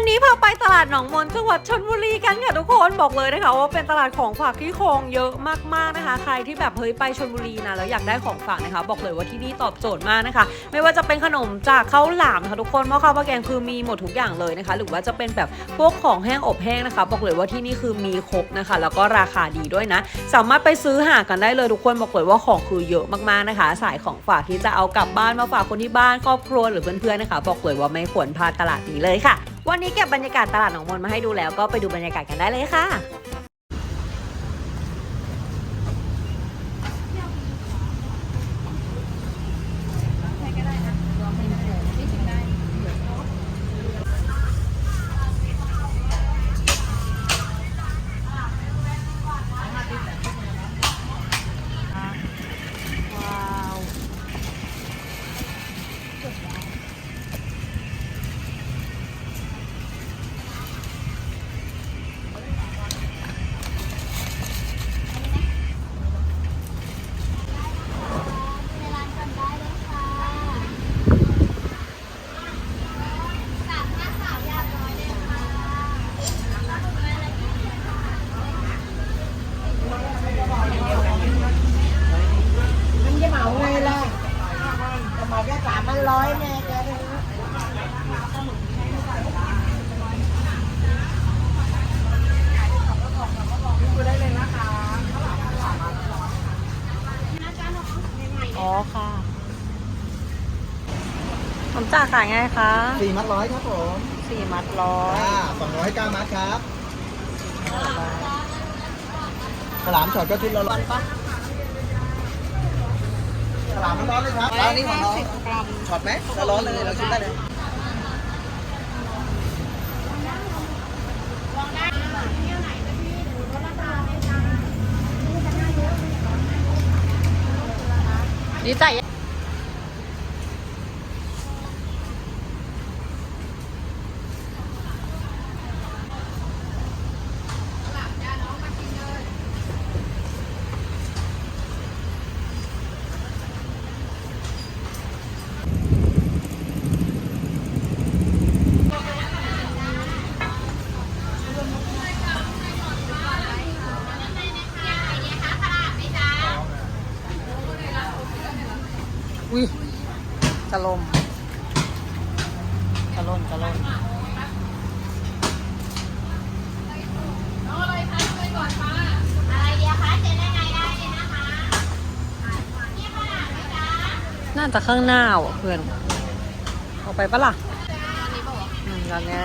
วันนี้พาไปตลาดหนองมนจังหวัดชลบุรีกันค่ะทุกคนบอกเลยนะคะว่าเป็นตลาดของฝากที่คงเยอะมากๆนะคะ ใครที่แบบเฮ้ยไปชลบุรีนะแล้วอยากได้ของฝากนะคะ บอกเลยว่าที่นี่ตอบโจทย์มากนะคะ ไม่ว่าจะเป็นขนมจากข้าวหลามนะคะทุกคนหม้อข้าวปลาแกงคือมีหมดทุกอย่างเลยนะคะ หรือว่าจะเป็นแบบพวกของแห้งอบแห้งนะคะ บอกเลยว่าที่นี่คือมีครบนะคะ แล้วก็ราคาดีด้วยนะ สามารถไปซื้อหากันได้เลยทุกคนบอกเลยว่าของคือเยอะมากๆนะคะ สายของฝากที่จะเอากลับบ้านมาฝากคนที่บ้านครอบครัวหรือเพื่อนๆนะคะ บอกเลยว่าไม่ควรพลาดตลาดนี้เลยค่ะ วันนี้เก็บบรรยากาศตลาดหนองมนมาให้ดูแล้วก็ไปดูบรรยากาศกันได้เลยค่ะ ว้าว ในร้านกันได้เลยค่ะสามห้าสามยาร้อยเลยค่ะ มันจะเหมาไงล่ะ จะเหมาแค่สามพันร้อยเนี่ยแกถึงอ๋อค่ะผมจ่าขายไงคะสี่มัดร้อยครับผมสี่มัดร้อยอ่าสองร้อยเก้ามัดครับ ฉลามช็อตก็ชุดละร้อยฉ ลามมันร้อนเลยครับร้านนี้ของน้องช็อตไหมจะร้อนเลยเราชิมได้เลยดีใจ อุ้ยจะลมจะลมจะลมอะไรเดียวคะเจ๊ได้ไงได้เลยนะคะน่าจะข้างหน้าว่ะเพื่อน เอาไปปะล่ะอืมร้านเนี้ย